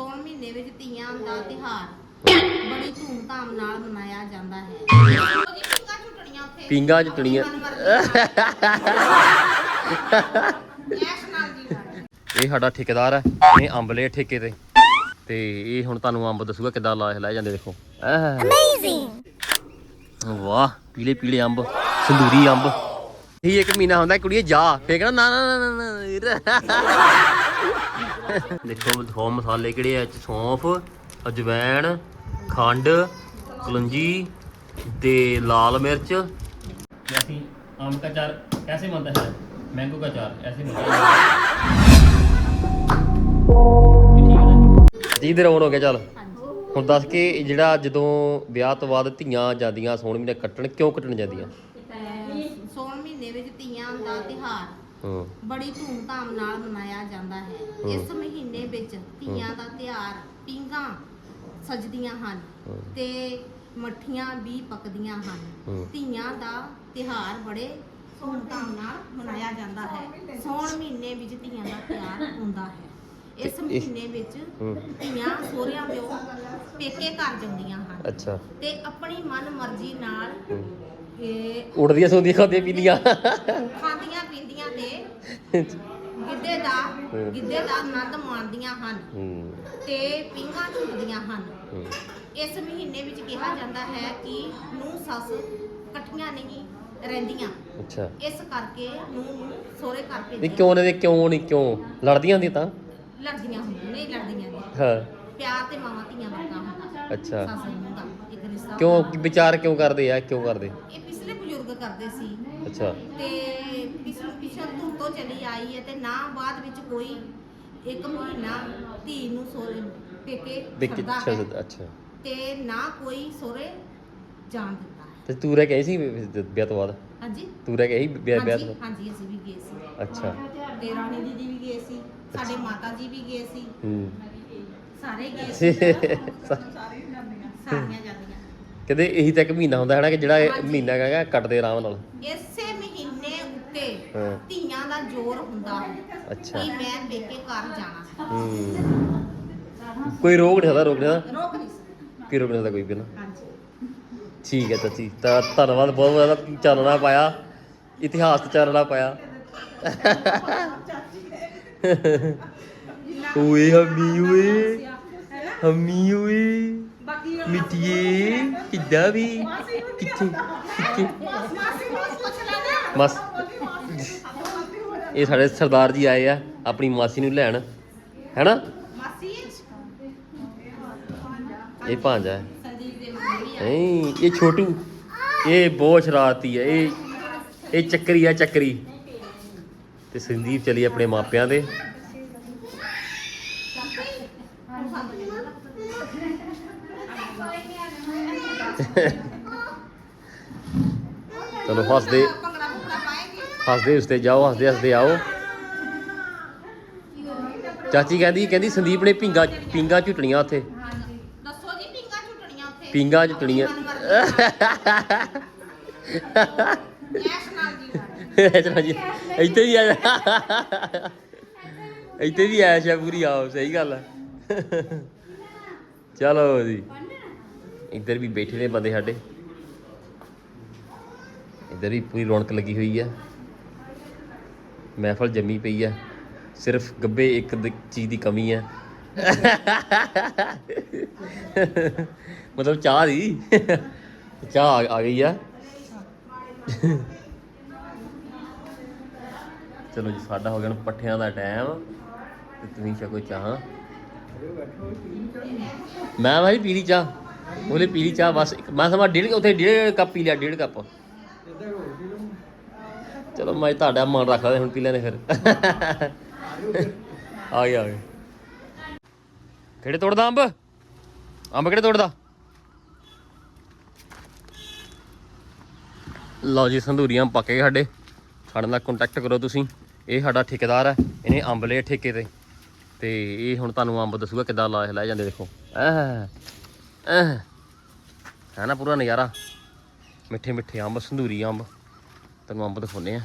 ਸੌਣ ਮਹੀਨੇ ਵਿੱਚ ਧੀਆਂ ਦਾ ਤਿਹਾਰ ਬੜੀ ਧੂਮਧਾਮ ਨਾਲ ਮਨਾਇਆ ਜਾਂਦਾ ਹੈ। ਝੁੱਟਣੀਆਂ ਉੱਥੇ ਝੁੱਟਣੀਆਂ। ਨਾਲ। ਨਾਲ। ਜੀਵਨ ਇਹ ਸਾਡਾ ਠੇਕੇਦਾਰ ਹੈ ਇਹ ਅੰਬ ਲਏ ਠੇਕੇ ਤੇ। ਤੇ ਇਹ ਹੁਣ ਤੁਹਾਨੂੰ ਅੰਬ ਦੱਸੂਗਾ ਕਿੱਦਾਂ ਲਾ ਲੈ ਜਾਂਦੇ ਦੇਖੋ। ਅਮੇਜ਼ਿੰਗ ਵਾਹ ਪੀਲੇ ਪੀਲੇ ਅੰਬ ਸੰਦੂਰੀ ਅੰਬ। ਇਹ ਇੱਕ ਮਹੀਨਾ ਹੁੰਦਾ ਕੁੜੀਏ ਜਾ। ਫੇਰ ਕਹਿੰਦਾ ਨਾ ਨਾ ਨਾ ਨਾ ਨਾ। ਦੇਖੋ ਦਿਖਾਓ ਮਸਾਲੇ ਕਿਹੜੇ ਆ ਇਹ 'ਚ ਸੌਂਫ ਅਜਵੈਣ ਖੰਡ ਕਲੰਜੀ ਤੇ ਲਾਲ ਮਿਰਚ ਅਸੀਂ ਆਮ का चार कैसे बनता है मैंगो का चार ऐसे बनता है ਜੀ ਦੇ ਰੌਣ ਹੋ ਗਿਆ ਚੱਲ ਹਾਂਜੀ ਹੁਣ ਦੱਸ ਕੇ ਜਿਹੜਾ ਜਦੋਂ ਵਿਆਹ ਤੋਂ ਬਾਅਦ ਧੀਆਂ ਜਾਂਦੀਆਂ ਸੋਣ ਮਹੀਨੇ ਕੱਟਣ ਕਿਉਂ ਕੱਟਣ ਜਾਂਦੀਆਂ ਤੇ ਸੌਣ ਮਹੀਨੇ ਵਿੱਚ ਧੀਆਂ ਦਾ ਤਿਹਾਰ ਹੂੰ ਬੜੀ ਧੂਮਧਾਮ ਨਾਲ ਮਨਾਇਆ ਜਾਂਦਾ ਹੈ ਇਸ ਮਹੀਨੇ ਵਿੱਚ ਧੀਆਂ ਦਾ ਤਿਉਹਾਰ ਪੀਂਘਾਂ ਸਜਦੀਆਂ ਹਨ। ਤੇ ਮੱਠੀਆਂ ਵੀ ਪੱਕਦੀਆਂ ਹਨ। ਧੀਆਂ ਦਾ ਤਿਉਹਾਰ ਬੜੇ ਧੂਮਧਾਮ ਨਾਲ ਮਨਾਇਆ ਜਾਂਦਾ ਹੈ ਸੌਣ ਮਹੀਨੇ ਵਿੱਚ ਧੀਆਂ ਦਾ ਤਿਉਹਾਰ ਹੁੰਦਾ ਹੈ ਇਸ ਮਹੀਨੇ ਵਿੱਚ। ਧੀਆਂ ਸਹੁਰਿਆਂ ਦੇ ਪੇਕੇ ਘਰ ਜਾਂਦੀਆਂ ਹਨ ਅੱਛਾ ਤੇ ਆਪਣੀ ਮਨ ਮਰਜ਼ੀ ਨਾਲ। ਇਹ ਉੜਦੀਆਂ ਸੌਂਦੀਆਂ ਖਾਂਦੀਆਂ ਪੀਂਦੀਆਂ। ਖਾਂਦੀਆਂ ਪੀਂਦੀਆਂ ਤੇ ਗਿੱਧੇ ਦਾ ਹੂੰ। ਗਿੱਧੇ ਦਾ ਆਨੰਦ ਮਾਣਦੀਆਂ ਹਨ ਹੂੰ। ਤੇ ਪਿੰਗਾਂ ਝੂਟਦੀਆਂ ਹਨ। ਹੂੰ। ਇਸ ਮਹੀਨੇ ਵਿੱਚ ਕਿਹਾ ਜਾਂਦਾ ਹੈ ਕਿ ਨੂੰ ਸੱਸ ਇਕੱਠੀਆਂ ਨਹੀਂ ਰਹਿੰਦੀਆਂ। ਅੱਛਾ। ਇਸ ਕਰਕੇ ਨੂੰ ਨੂੰ ਸੋਹਰੇ ਘਰ ਨਹੀਂ ਭੇਜਿਆ ਕਿਉਂ ਨੇ ਕਿਉਂ ਨਹੀਂ ਕਿਉਂ? ਲੜਦੀਆਂ ਹੁੰਦੀਆਂ ਤਾਂ? ਲੜਦੀਆਂ ਹੁੰਦੀਆਂ ਨਹੀਂ ਲੜਦੀਆਂ ਹਾਂ। ਪਿਆਰ ਤੇ ਮਾਵਾਂ ਧੀਆਂ ਵਰਗਾ ਹੁੰਦਾ। ਅੱਛਾ। ਸੱਸ ਨੂੰ ਦਾ ਇੱਕ ਰਿਸ਼ਤਾ ਕਿਉਂ। ਵਿਚਾਰ ਕਿਉਂ ਕਰਦੇ ਆ ਕਿਉਂ ਕਰਦੇ? ਇਹ ਪਿਛਲੇ ਬਜ਼ੁਰਗ ਕਰਦੇ ਸੀ। ਅੱਛਾ। ਤੇ ਪਿਛਲੇ ਪਿਛਲ ਧੁਰ ਤੋਂ ਚਲੀ ਆਈ ਹੈ ਤੇ ਨਾ ਬਾਅਦ ਵਿੱਚ ਕੋਈ ਇੱਕ ਮਹੀਨਾ ਧੀ ਨੂੰ ਸੋਰੇ ਪੇਕੇ ਛੱਡਦਾ ਅੱਛਾ ਹੈ ਅੱਛਾ। ਤੇ ਨਾ ਕੋਈ ਸੋਰੇ ਜਾਣ ਦਿੰਦਾ ਹੈ। ਤੇ ਤੂੰ ਰਹਿ ਸੀ ਵਿਆਹ ਤੋਂ ਬਾਅਦ? ਹਾਂਜੀ। ਤੂੰ ਰਹਿ ਵਿਆਹ ਵਿਆਹ ਤੋਂ ਹਾਂਜੀ ਹਾਂਜੀ ਅਸੀਂ ਵੀ ਗਏ ਸੀ। ਅੱਛਾ। ਤੇ ਰਾਣੀ ਦੀਦੀ ਵੀ ਗਏ ਸੀ ਸਾਡੇ ਮਾਤਾ ਜੀ ਵੀ ਗਏ ਸੀ। ਹੂੰ। ਸਾਰੇ ਗਏ ਸੀ। ਸਾਰੀਆਂ ਜਾਂਦੀਆਂ। ਕਹਿੰਦੇ ਇਹੀ ਤਾਂ ਇੱਕ ਮਹੀਨਾ ਹੁੰਦਾ ਹੈ ਨਾ ਕਿ ਜਿਹੜਾ ਇਹ। ਮਹੀਨਾ ਹੈਗਾ ਕੱਟਦੇ ਆਰਾਮ ਨਾਲ। ਇਸੇ ਮਹੀਨੇ ਉੱਤੇ ਹਾਂ। ਧੀਆਂ ਦਾ ਜ਼ੋਰ ਹੁੰਦਾ ਹੈ ਅੱਛਾ। ਕਿ ਮੈਂ ਪੇਕੇ ਘਰ ਜਾਣਾ ਹੂੰ। ਕੋਈ ਰੋਕ ਨਹੀਂ ਸਕਦਾ ਰੋਕ ਨਹੀਂ ਰੋਕ ਨਹੀਂ ਸਕਦਾ। ਕੀ ਰੋਕ ਨਹੀਂ ਸਕਦਾ ਕੋਈ ਵੀ ਨਾ। ਹਾਂਜੀ। ਠੀਕ ਹੈ ਚਾਚੀ ਤਾਂ ਧੰਨਵਾਦ ਬਹੁਤ ਬਹੁਤ ਚਾਨਣਾ ਪਾਇਆ। ਇਤਿਹਾਸ ਤੇ ਚਾਨਣਾ ਪਾਇਆ। ਓਏ ਹਮੀ ਓਏ। ਹਮੀ ਓਏ। ਮਿੱਟੀਏ ਕਿੱਦਾਂ ਵੀ? ਕਿੱਥੇ? ਕਿੱਥੇ? ਮਸ ਇਹ ਸਾਡੇ ਸਰਦਾਰ ਜੀ ਆਏ ਆ ਆਪਣੀ ਮਾਸੀ ਨੂੰ ਲੈਣ। ਹੈਨਾ? ਮਾਸੀ? ਇਹ ਭਾਂਜਾ ਹੈ। ਨਹੀਂ ਇਹ ਛੋਟੂ। ਇਹ ਬਹੁਤ ਸ਼ਰਾਰਤੀ ਹੈ। ਇਹ ਇਹ ਚੱਕਰੀ ਆ ਚੱਕਰੀ। ਤੇ ਸੰਦੀਪ ਚਲੀ ਆਪਣੇ ਮਾਪਿਆਂ ਦੇ ਚਲੋ ਹੱਸਦੇ। ਹੱਸਦੇ ਉਸਤੇ ਜਾਓ ਹੱਸਦੇ ਹੱਸਦੇ ਆਓ। ਚਾਚੀ ਕਹਿੰਦੀ ਕਹਿੰਦੀ ਸੰਦੀਪ ਨੇ ਪਿੰਗਾ ਪਿੰਗਾ ਝੁੱਟਣੀਆਂ ਉੱਥੇ। ਦੱਸੋ ਜੀ ਪਿੰਗਾ ਝੁੱਟਣੀਆਂ ਉੱਥੇ? ਪਿੰਗਾ ਝੁੱਟਣੀਆਂ। ਐਸ਼ ਨਾਲ ਜੀਵਨ ਚਲੋ ਜੀ। ਇੱਥੇ ਵੀ ਆ ਇੱਥੇ ਵੀ ਐਸ਼ ਆ ਪੂਰੀ ਆਓ ਸਹੀ ਗੱਲ ਹੈ ਚਲੋ ਜੀ। ਇੱਧਰ ਵੀ ਬੈਠੇ ਨੇ ਬੰਦੇ ਸਾਡੇ। ਇੱਧਰ ਵੀ ਪੂਰੀ ਰੌਣਕ ਲੱਗੀ ਹੋਈ ਹੈ ਮਹਿਫਲ ਜੰਮੀ ਪਈ ਹੈ ਸਿਰਫ ਗੱਬੇ ਇੱਕ ਚੀਜ਼ ਦੀ ਕਮੀ ਹੈ ਮਤਲਬ ਚਾਹ ਦੀ। ਚਾਹ ਆ- ਆ ਗਈ ਆ। ਚਲੋ ਜੀ, ਸਾਡਾ ਹੋ ਗਿਆ ਹੁਣ ਪੱਠਿਆਂ ਦਾ ਟਾਈਮ। ਤੇ ਤੁਸੀਂ ਛਕੋ ਚਾਹ। ਮੈਂ ਭਾਈ ਪੀਲੀ ਚਾਹ। ਉਹਨੇ ਪੀਲੀ ਚਾਹ, ਬਸ ਇੱਕ- ਮੈਂ ਸਮਾਂ ਡੇਢ ਉੱਥੇ ਡੇਢ ਕੱਪ ਪੀ ਲਿਆ, ਡੇਢ ਕੱਪ। ਚਲੋ ਮੈਂ ਤੁਹਾਡਾ ਮਨ ਰੱਖਦਾ ਹੁਣ ਪੀ ਲੈਣੇ ਫਿਰ। ਆ ਗਿਆ ਆ ਗਿਆ। ਕਿਹੜੇ ਤੋੜਦਾ ਅੰਬ? ਅੰਬ ਕਿਹੜੇ ਤੋੜਦਾ? ਲਓ ਜੀ, ਸੰਧੂਰੀਆਂ ਪੱਕ ਗਏ ਸਾਡੇ। ਸਾਡੇ ਨਾਲ ਕੰਟੈਕਟ ਕਰੋ ਤੁਸੀਂ। ਇਹ ਸਾਡਾ ਠੇਕੇਦਾਰ ਹੈ, ਇਹਨੇ ਅੰਬ ਲਏ ਠੇਕੇ ਤੇ। ਤੇ ਇਹ ਹੁਣ ਤੁਹਾਨੂੰ ਅੰਬ ਦੱਸੂਗਾ ਕਿੱਦਾਂ ਲਾ ਲੈ ਜਾਂਦੇ ਦੇਖੋ। ਐ ਐ ਹੈ ਨਾ ਪੂਰਾ ਨਜ਼ਾਰਾ। ਮਿੱਠੇ ਮਿੱਠੇ ਅੰਬ ਸੰਧੂਰੀ ਅੰਬ। ਤੁਹਾਨੂੰ ਅੰਬ ਦਿਖਾਉਨੇ ਆ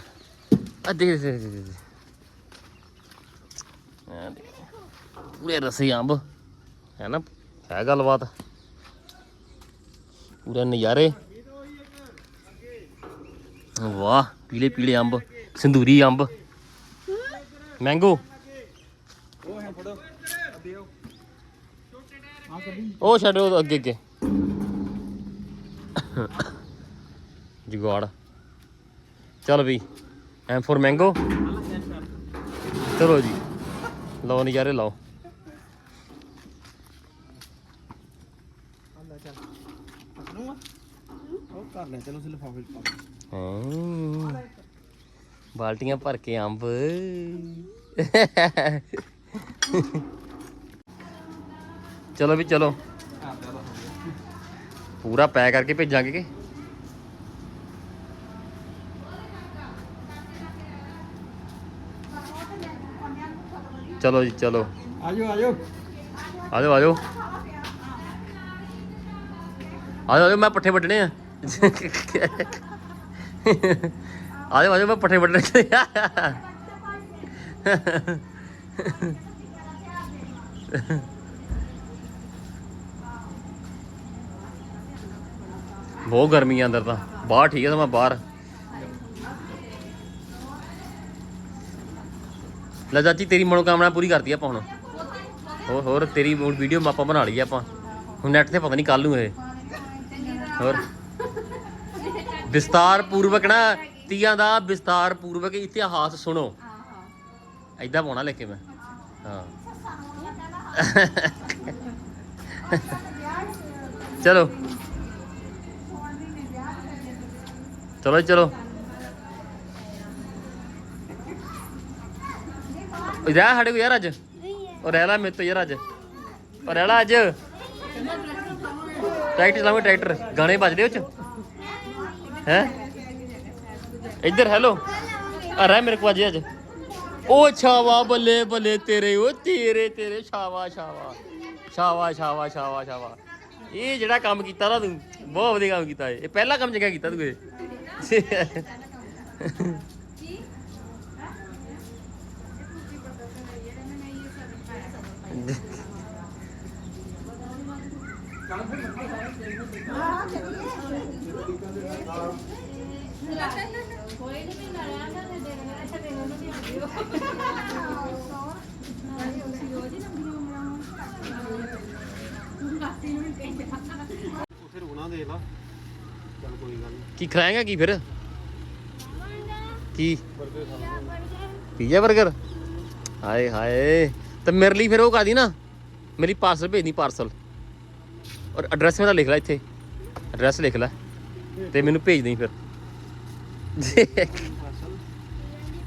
ਆ ਦੇਖ ਦੇਖ ਦੇਖ। ਪੂਰੇ ਰਸੇ ਅੰਬ। ਹੈ ਨਾ? ਹੈ ਗੱਲਬਾਤ। ਪੂਰੇ ਨਜ਼ਾਰੇ। ਵਾਹ ਪੀਲੇ ਪੀਲੇ ਅੰਬ ਸਿੰਦੂਰੀ ਅੰਬ। ਮੈਂਗੋ ਉਹ ਹੈ ਫੜੋ। ਦਿਓ। ਆ ਕੱਢੀ ਉਹ ਛੱਡੋ ਅੱਗੇ ਅੱਗੇ। ਜੁਗਾੜ। ਚੱਲ ਵੀ, ਐਮ ਫॉर ਮੈਂਗੋ। ਚਲੋ ਜੀ। ਲਓ ਨਜ਼ਾਰੇ, ਲਾਓ। ਅੱਲਾ ਕਰ ਲੈ ਚਲੋ ਲਿਫਾਫੇ ਹਾਂ। ਬਾਲਟੀਆਂ ਭਰ ਕੇ ਅੰਬ। ਚਲੋ ਵੀ ਚਲੋ। ਆ ਪੂਰਾ ਪੈਕ ਕਰਕੇ ਭੇਜਾਂਗੇ ਕਿ? ਚਲੋ ਜੀ ਚਲੋ। ਆਜੋ ਆਜੋ। ਆ ਜਾਓ ਆ ਜਾਓ ਆ ਜਾਓ ਮੈਂ ਪੱਠੇ ਵੱਢਣੇ ਆ। ਆ ਜਾਓ ਆ ਜਾਓ ਮੈਂ ਪੱਠੇ ਵੱਢਣੇ ਬਹੁਤ ਗਰਮੀ ਆ ਅੰਦਰ ਤਾਂ। ਬਾਹਰ ਠੀਕ ਹੈ ਤਾਂ ਮੈਂ ਬਾਹਰ। ਲੈ ਚਾਚੀ, ਤੇਰੀ ਮਨੋਕਾਮਨਾ ਪੂਰੀ ਕਰਤੀ ਆਪਾਂ ਹੁਣ। ਹੋਰ ਹੋਰ, ਤੇਰੀ ਵੀਡੀਓ ਆਪਾਂ ਬਣਾ ਲਈ ਆਪਾਂ। ਹੁਣ ਨੈਟ ਤੇ ਪਤਾ ਨਹੀਂ ਕੱਲ ਨੂੰ ਇਹ। ਹੋਰ। ਵਿਸਤਾਰ ਪੂਰਵਕ ਨਾ, ਤੀਆਂ ਦਾ ਵਿਸਤਾਰ ਪੂਰਵਕ ਇਤਿਹਾਸ ਸੁਣੋ। ਐਦਾਂ ਪਾਉਣਾ ਲੈ ਕੇ ਮੈਂ। ਹਾਂ। ਚਲੋ। ਚਲੋ ਜੀ, ਚਲੋ। ਉਹ ਰਹਿ ਸਾਡੇ ਕੋਲ ਯਾਰ ਅੱਜ। ਉਹ ਰਹਿ ਲੈ ਮੇਰੇ ਤੋਂ ਯਾਰ ਅੱਜ। ਉਹ ਰਹਿ ਲੈ ਅੱਜ। ਟਰੈਕਟਰ ਚਲਾਵਾਂਗੇ ਟਰੈਕਟਰ। ਗਾਣੇ ਵੱਜਦੇ ਉਹ ਚ। ਹੈ? ਇੱਧਰ ਹੈਲੋ। ਆ ਰਹਿ ਮੇਰੇ ਕੋਲ ਅੱਜ ਅੱਜ। ਉਹ ਛਾਵਾ ਬੱਲੇ ਬੱਲੇ ਤੇਰੇ ਉਹ ਤੇਰੇ ਤੇਰੇ। ਛਾਵਾ ਛਾਵਾ। ਛਾਵਾ ਛਾਵਾ ਛਾਵਾ ਛਾਵਾ। ਇਹ ਜਿਹੜਾ ਕੰਮ ਕੀਤਾ ਨਾ ਤੂੰ ਬਹੁਤ ਵਧੀਆ ਕੰਮ ਕੀਤਾ ਇਹ। ਇਹ ਪਹਿਲਾ ਕੰਮ ਚੰਗਾ ਕੀਤਾ ਤੂੰ ਇਹ। ਉੱਥੇ ਰੁਕਣਾ ਦੇਖ ਲਾ। ਚੱਲ ਕੋਈ ਗੱਲ ਨਹੀਂ। ਕੀ ਖਾਏਗਾ ਕੀ ਫਿਰ? ਕੀ? ਬਰਗਰ ਖਾ ਲਾਂਗੇ ਪੀਜ਼ਾ 버ਗਰ ਹਾਏ ਹਾਏ। ਤੇ ਮੇਰੇ ਲਈ ਫਿਰ ਉਹ ਕਾਦੀ ਨਾ? ਮੇਰੀ ਪਾਰਸਲ ਭੇਜਣੀ ਪਾਰਸਲ ਔਰ ਐਡਰੈਸ ਮੇਰਾ ਲਿਖ ਲੈ ਇੱਥੇ। ਐਡਰੈਸ ਲਿਖ ਲੈ। ਤੇ ਮੈਨੂੰ ਭੇਜ ਦੇਈ ਫਿਰ।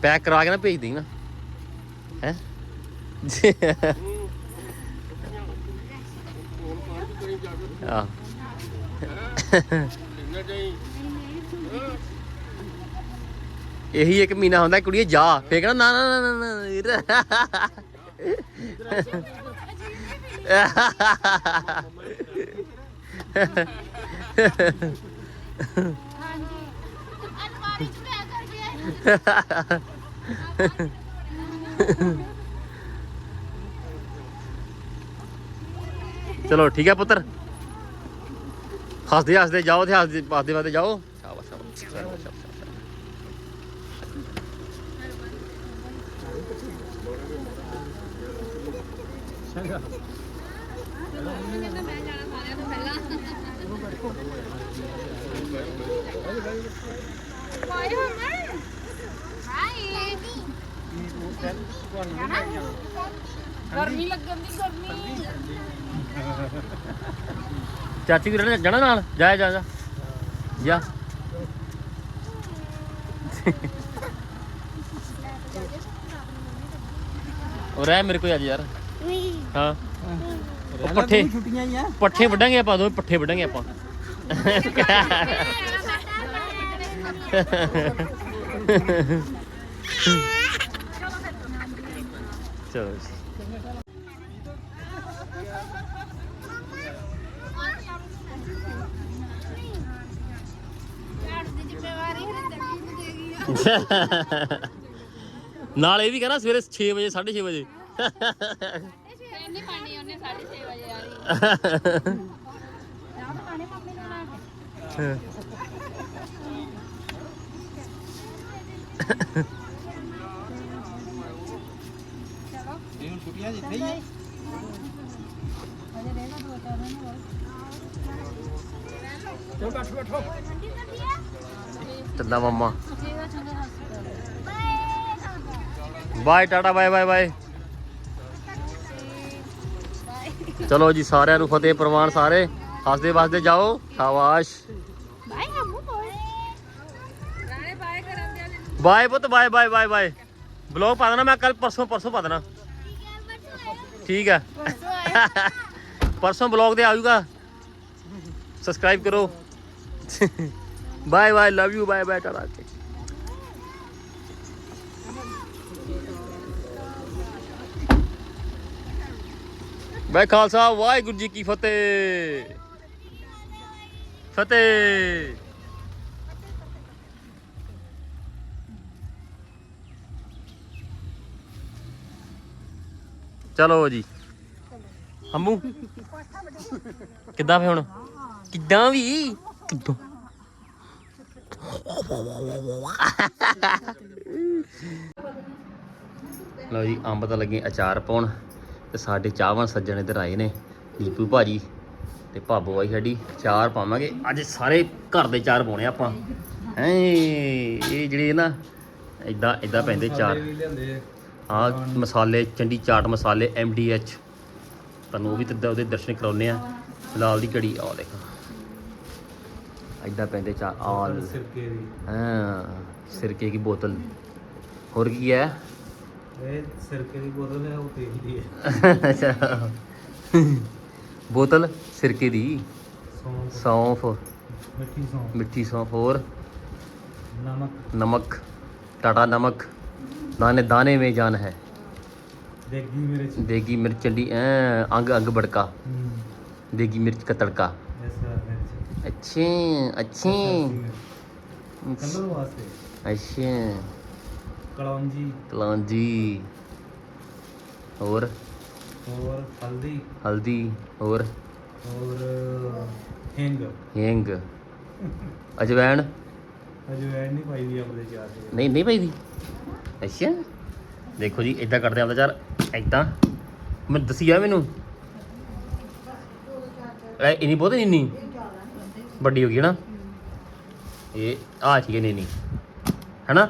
ਪੈਕ ਕਰਾ ਕੇ ਨਾ ਭੇਜ ਦੇਈ ਨਾ। ਹੈ? ਆ ਇੰਨਾ ਜਾਈ ਇਹੀ ਇੱਕ ਮਹੀਨਾ ਹੁੰਦਾ ਕੁੜੀਏ ਜਾ ਫੇਰ ਕਹਿਣਾ ਨਾ ਨਾ ਨਾ ਨਾ ਨਾ ਅਨਵਾਰੀ ਚ ਪਿਆ ਕਰਕੇ ਚਲੋ ਠੀਕ ਹੈ ਪੁੱਤਰ। ਹੱਸਦੇ ਹੱਸਦੇ ਜਾਓ ਤੇ ਹੱਸਦੇ ਹੱਸਦੇ ਹੱਸਦੇ ਜਾਓ ਸ਼ਾਬਾਸ਼ ਸ਼ਾਬਾਸ਼ ਸ਼ਾਬਾਸ਼, ਸ਼ਾਬਾਸ਼ ਹਾਏ ਹਮਰ ਹਾਏ ਤੁਹਾਨੂੰ ਨਹੀਂ ਜਾਣਾ ਗਰਮੀ ਲੱਗਣ ਦੀ ਗਰਮੀ ਚਾਚੀ ਵੀ ਰਹਿਣਾ ਜਾਣਾ ਨਾਲ? ਜਾ ਜਾ ਜਾ। ਜਾ। ਉਹ ਰਹਿ ਮੇਰੇ ਕੋਲ ਅੱਜ ਯਾਰ। ਹਾਂ। ਉਹ ਪੱਠੇ ਛੁੱਟੀਆਂ ਹੀ ਆ। ਪੱਠੇ ਵੱਢਾਂਗੇ ਆਪਾਂ ਦੋਵੇਂ ਪੱਠੇ ਵੱਢਾਂਗੇ ਆਪਾਂ। ਚਲੋ ਨਾਲ ਇਹ ਵੀ ਕਹਿੰਦਾ ਸਵੇਰੇ 6 ਵਜੇ 6:30 ਵਜੇ। ਨਹੀਂ ਪਾਣੀ, ਉਹਨੇ 6:30 ਵਜੇ ਆ ਰਹੀ ਇਹ ਹੁਣ ਛੁੱਟੀਆਂ ਜਿੱਥੇ ਹੀ ਆ ਚਲੋ ਬੈਠੋ ਬੈਠੋ ਚੱਲਾ ਮੰਮਾ। Bye tata bye bye bye ਚਲੋ ਜੀ ਸਾਰਿਆਂ ਨੂੰ ਫਤਿਹ ਪ੍ਰਵਾਨ ਸਾਰੇ। ਹੱਸਦੇ ਵਸਦੇ ਜਾਓ। ਸ਼ਾਬਾਸ਼। ਬਾਏ ਹਮੂ ਬੋਏ ਰਾਣੇ ਬਾਏ ਕਰਨ ਦੇ ਵਾਲੇ ਬਾਏ ਪੁੱਤ bye bye bye bye blog ਪਾ ਦੇਣਾ ਮੈਂ ਕੱਲ ਪਰਸੋਂ ਪਰਸੋਂ ਪਾ ਦੇਣਾ। ਠੀਕ ਹੈ। ਪਰਸੋਂ ਬਲੌਗ ਤੇ ਆਜੂਗਾ ਸਬਸਕ੍ਰਾਈਬ ਕਰੋ। Bye bye love you bye bye tata. ਬਾਈ ਖਾਲਸਾ, ਵਾਹਿਗੁਰੂ ਜੀ ਕੀ ਫਤਿਹ। ਫਤਿਹ। ਚਲੋ ਜੀ। ਹੰਮੂ ਕਿੱਦਾਂ ਫੇ ਹੁਣ? ਕਿੱਦਾਂ ਵੀ? ਕਿੱਦਾਂ? ਲਓ ਜੀ, ਅੰਬ ਤਾਂ ਲੱਗੇ ਅਚਾਰ ਪਾਉਣ। ਤੇ ਸਾਡੇ ਚਾਹਵਾਨ ਸੱਜਣ ਇੱਧਰ ਆਏ ਨੇ ਲੀਪੂ ਭਾਜੀ ਤੇ ਭਾਬੋ ਆਈ ਸਾਡੀ ਚਾਰ ਪਾਵਾਂਗੇ। ਅੱਜ ਸਾਰੇ ਘਰ ਦੇ ਚਾਰ ਪਾਉਣੇ ਆਪਾਂ। ਹੈ ਇਹ ਜਿਹੜੇ ਨਾ ਇਦਾਂ ਇਦਾਂ ਪੈਂਦੇ ਚਾਰ। ਆ। ਮਸਾਲੇ ਚੰਡੀ ਚਾਟ ਮਸਾਲੇ ਐਚ ਤੁਹਾਨੂੰ ਉਹ ਵੀ ਤੇ ਉਹਦੇ ਦਰਸ਼ਨ ਕਰਾਉਨੇ ਆ। ਲਾਲ ਦੀ ਘੜੀ ਆ ਦੇਖੋ। ਐਦਾਂ ਪੈਂਦੇ ਚਾਰ ਆਲ ਸਿਰਕੇ ਦੀ। ਹਾਂ ਸਿਰਕੇ ਦੀ ਬੋਤਲ। ਹੋਰ ਕੀ ਹੈ? ਇਹ ਸਿਰਕੇ ਦੀ ਬੋਤਲ ਹੈ ਉਹ ਤੇਲ ਦੀ ਹੈ ਅੱਛਾ ਬੋਤਲ ਸਿਰਕੇ ਦੀ ਸੌਂਫ ਸੌਂਫ ਮਿੱਠੀ ਸੌਂਫ ਮਿੱਠੀ ਸੌਂਫ ਹੋਰ ਨਮਕ ਨਮਕ टाटा नमक दाने दाने में जान है ਦੇਗੀ ਮਿਰਚ देगी मिर्च चंडी ऐं, अंग अंग बड़का ਹੂੰ देगी मिर्च का तड़का ਐਸਾ ਮਿਰਚ अच्छे अच्छे ਕਲਰ ਵਾਸਤੇ अच्छे ਕਲੌਂਜੀ। ਕਲੌਂਜੀ। ਹੋਰ? ਹੋਰ ਹਲਦੀ। ਹਲਦੀ ਹੋਰ? ਹੋਰ ਹਿੰਗ। ਹਿੰਗ। ਅਜਵੈਣ? ਅਜਵੈਣ ਨਹੀਂ ਪਾਈ ਆਪਣੇ ਚਾਰ ਨਹੀਂ ਨਹੀਂ ਪਾਈ ਅੱਛਾ। ਦੇਖੋ ਜੀ ਇਦਾਂ ਕਰਦੇ ਆਪਦਾ ਚਾਰ। ਇਦਾਂ ਮੈਂ ਆ ਮੈਨੂੰ। ਐ ਇਨੀ ਬਹੁਤ ਇਨੀ? ਵੱਡੀ ਹੋ ਗਈ ਨਾ? ਇਹ ਆ ਠੀਕ ਹੈ ਨਹੀਂ ਨਹੀਂ ਹੈਨਾ?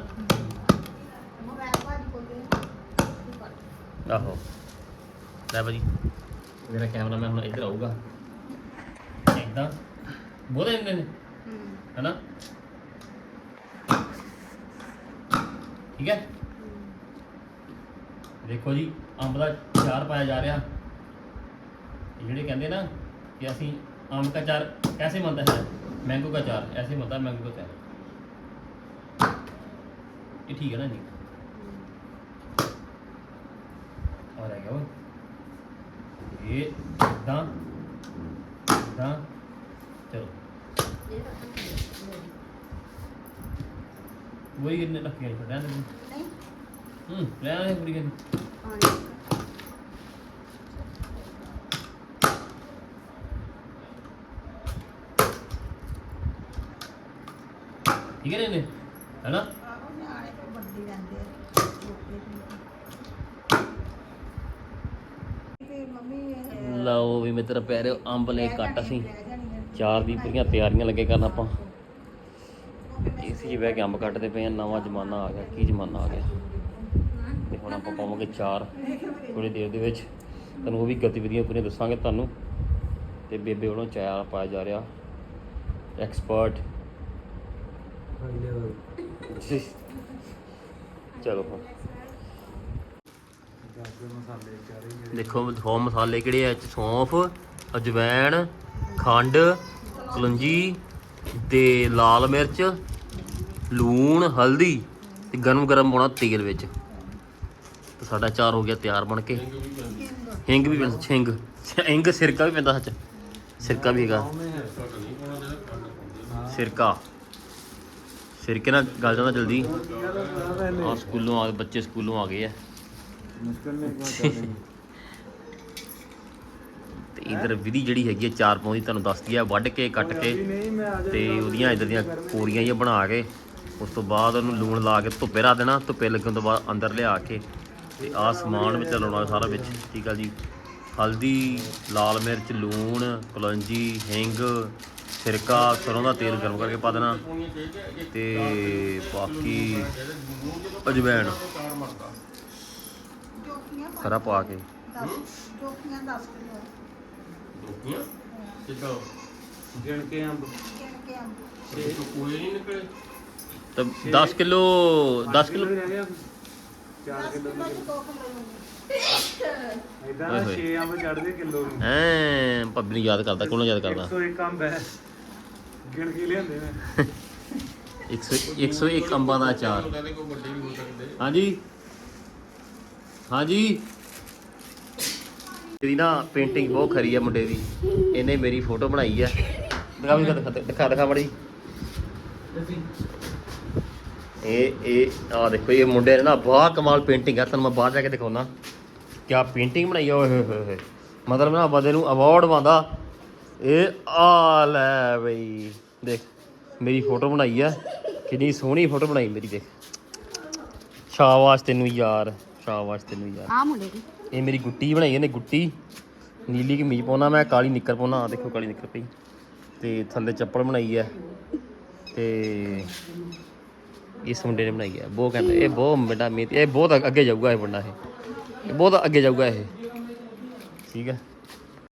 ਆਹੋ ਲੈ ਭਾਜੀ ਮੇਰਾ ਕੈਮਰਾਮੈਨ ਹੁਣ ਇੱਧਰ ਆਊਗਾ ਇਦਾਂ ਬਹੁਤ ਇੰਨੇ ਨੇ ਹੈਨਾ ਠੀਕ ਹੈ ਦੇਖੋ ਜੀ ਅੰਬ ਦਾ ਚਾਰ ਪਾਇਆ ਜਾ ਰਿਹਾ ਇਹ ਜਿਹੜੇ ਕਹਿੰਦੇ ਨਾ ਕਿ ਅਸੀਂ ਅੰਬ ਦਾ ਚਾਰ कैसे बनता है मैंगो का चार ऐसे बनता है मैंगो का चार ये ठीक है ना जी और आ गया वो ये दां दां चलो वही गिरने रख गया रहने दो हम्म रहने दे पूरी गिरनी ठीक है रहने है ना ਮਿੱਤਰ ਪਿਆਰਿਓ ਅੰਬ ਲੈ ਕੱਟ ਅਸੀਂ। ਚਾਰ ਦੀ ਪੂਰੀਆਂ ਤਿਆਰੀਆਂ ਲੱਗੇ ਕਰਨ ਆਪਾਂ। ਏਸੀ 'ਚ ਬਹਿ ਕੇ ਅੰਬ ਕੱਟਦੇ ਪਏ ਆ ਨਵਾਂ ਜ਼ਮਾਨਾ ਆ ਗਿਆ ਕੀ ਜ਼ਮਾਨਾ ਆ ਗਿਆ। ਤੇ ਹੁਣ ਆਪਾਂ ਪਾਵਾਂਗੇ ਚਾਰ ਥੋੜੀ ਦੇਰ ਦੇ ਵਿੱਚ। ਤੁਹਾਨੂੰ ਉਹ ਵੀ ਗਤੀਵਿਧੀਆਂ ਪੂਰੀਆਂ ਦੱਸਾਂਗੇ ਤੁਹਾਨੂੰ। ਤੇ ਬੇਬੇ ਵੱਲੋਂ ਚਾਹ ਪਾਇਆ ਜਾ ਰਿਹਾ। ਐਕਸਪਰਟ। ਚਲੋ ਹੁਣ ਮਸਾਲੇ ਚਾਰੇ ਜਿਹੜੇ ਦੇਖੋ ਦਿਖਾਓ ਮਸਾਲੇ ਕਿਹੜੇ ਆ, ਇਹ 'ਚ ਸੌਂਫ, ਅਜਵੈਣ, ਖੰਡ, ਕਲੰਜੀ ਤੇ ਲਾਲ ਮਿਰਚ, ਲੂਣ, ਹਲਦੀ ਤੇ ਗਰਮ ਗਰਮ ਪਾਉਣਾ ਤੇਲ ਵਿੱਚ। ਤੇ ਸਾਡਾ ਚਾਰ ਹੋ ਗਿਆ ਤਿਆਰ ਬਣ ਕੇ। ਹਿੰਗ ਵੀ ਪੈਂਦਾ, ਛਿੰਗ। ਹਿੰਗ ਸਿਰਕਾ ਵੀ ਪੈਂਦਾ ਸੱਚ। ਸਿਰਕਾ ਵੀ ਹੈਗਾ। ਸਿਰਕਾ। ਸਿਰਕੇ ਨਾਲ ਗੱਲ ਜਾਂਦਾ ਜਲਦੀ। ਆ ਸਕੂਲੋਂ ਆ, ਬੱਚੇ ਸਕੂਲੋਂ ਆ ਗਏ ਆ। ਮੁਸ਼ਕਲ ਨੇ ਇੱਕ ਵਾਰ ਕਰ ਲਈ ਇਧਰ ਵਿਧੀ ਜਿਹੜੀ ਹੈਗੀ ਹੈ ਚਾਰ ਪਾਉਂ ਦੀ ਤੁਹਾਨੂੰ ਦੱਸਦੀ ਹੈ ਵੱਢ ਕੇ, ਕੱਟ ਕੇ ਤੇ ਉਹਦੀਆਂ ਇਧਰ ਦੀਆਂ ਕੋਰੀਆਂ ਜਿਹੀਆਂ ਬਣਾ ਕੇ, ਉਸ ਤੋਂ ਬਾਅਦ ਉਹਨੂੰ ਲੂਣ ਲਾ ਕੇ ਧੁੱਪੇ ਰੱਖ ਦੇਣਾ, ਧੁੱਪੇ ਲੱਗਣ ਤੋਂ ਬਾਅਦ ਅੰਦਰ ਲਿਆ ਕੇ ਤੇ ਆਹ ਸਮਾਨ ਵਿੱਚ ਲਾਉਣਾ ਸਾਰਾ ਵਿੱਚ, ਠੀਕ ਆ ਜੀ। ਹਲਦੀ, ਲਾਲ ਮਿਰਚ, ਲੂਣ, ਕਲੌਂਜੀ, ਹਿੰਗ, ਸਿਰਕਾ, ਸਰੋਂ ਦਾ ਤੇਲ ਗਰਮ ਕਰਕੇ ਪਾ ਦੇਣਾ ਤੇ ਬਾਕੀ ਅਜਵੈਣ ਜੋਖੀਆਂ ਖਰਾ ਪਾ ਕੇ। 10 ਜੋਖੀਆਂ 10 ਕਿਲੋ। ਗਿਣ ਕੇ ਅੰਬ। ਕਿਣ ਕੇ ਅੰਬ। ਤਾਂ 10 ਕਿਲੋ 10 ਕਿਲੋ। ਰਹਿ ਗਿਆ। 4 ਕਿਲੋ ਕਿਲੋ ਚ ਦੋ ਕਿਲੋ ਇਦਾਂ ਓਏ। ਹੋਏ। 6 ਅੰਬ ਚੜਦੇ ਕਿਲੋ ਨੂੰ। ਐ ਪੱਬੀ ਯਾਦ ਕਰਦਾ ਕੋਲੋਂ ਯਾਦ ਕਰਦਾ? 101 ਅੰਬ ਹੈ। ਗਿਣ ਕੇ ਲਿਆਂਦੇ ਮੈਂ 100 101 ਅੰਬਾਂ ਦਾ ਅਚਾਰ। ਹਾਂਜੀ। ਹਾਂਜੀ। ਇਹਦੀ ਨਾ ਪੇਂਟਿੰਗ ਬਹੁਤ ਖਰੀ ਆ ਮੁੰਡੇ ਦੀ। ਇਹਨੇ ਮੇਰੀ ਫੋਟੋ ਬਣਾਈ ਆ। ਦਿਖਾ ਵੀ ਦਿਖਾ ਦਿਖਾ ਦਿਖਾ ਮੜੀ। ਇਹ ਇਹ ਆ ਦੇਖੋ, ਇਹ ਮੁੰਡੇ ਨੇ ਨਾ ਬਾਹ ਕਮਾਲ ਪੇਂਟਿੰਗ ਆ। ਤੁਹਾਨੂੰ ਮੈਂ ਬਾਹਰ ਜਾ ਕੇ ਦਿਖਾਉਣਾ ਕਿਆ ਪੇਂਟਿੰਗ ਬਣਾਈ ਆ, ਓਏ ਹੋਏ ਹੋਏ ਮਤਲਬ ਨਾ ਬੰਦੇ ਨੂੰ ਅਵਾਰਡ ਪਾਉਂਦਾ ਇਹ ਆ ਲੈ ਬਈ, ਦੇਖ, ਮੇਰੀ ਫੋਟੋ ਬਣਾਈ ਆ। ਕਿੰਨੀ ਸੋਹਣੀ ਫੋਟੋ ਬਣਾਈ ਮੇਰੀ, ਦੇਖ। ਸ਼ਾਬਾਸ਼ ਤੈਨੂੰ ਯਾਰ। ਸ਼ਾਬਾਸ਼ ਤੈਨੂੰ ਯਾਰ। ਆ ਮੁੰਡੇ ਦੀ। ਇਹ ਮੇਰੀ ਗੁੱਟੀ ਬਣਾਈ ਇਹਨੇ ਗੁੱਟੀ। ਨੀਲੀ ਕਮੀਜ਼ ਪਾਉਣਾ ਮੈਂ ਕਾਲੀ ਨਿੱਕਰ ਪਾਉਣਾ। ਆ ਦੇਖੋ ਕਾਲੀ ਨਿੱਕਰ ਪਈ। ਤੇ ਥੱਲੇ ਚੱਪਲ ਬਣਾਈ ਹੈ। ਤੇ ਇਸ ਮੁੰਡੇ ਨੇ ਬਣਾਈ ਹੈ। ਬਹੁਤ ਕਹਿੰਦਾ ਇਹ ਬਹੁਤ ਵੱਡਾ ਮੇਤ ਇਹ ਬਹੁਤ ਅੱਗੇ ਜਾਊਗਾ ਇਹ ਬੰਦਾ ਇਹ। ਇਹ ਬਹੁਤ ਅੱਗੇ ਜਾਊਗਾ ਇਹ। ਠੀਕ ਹੈ।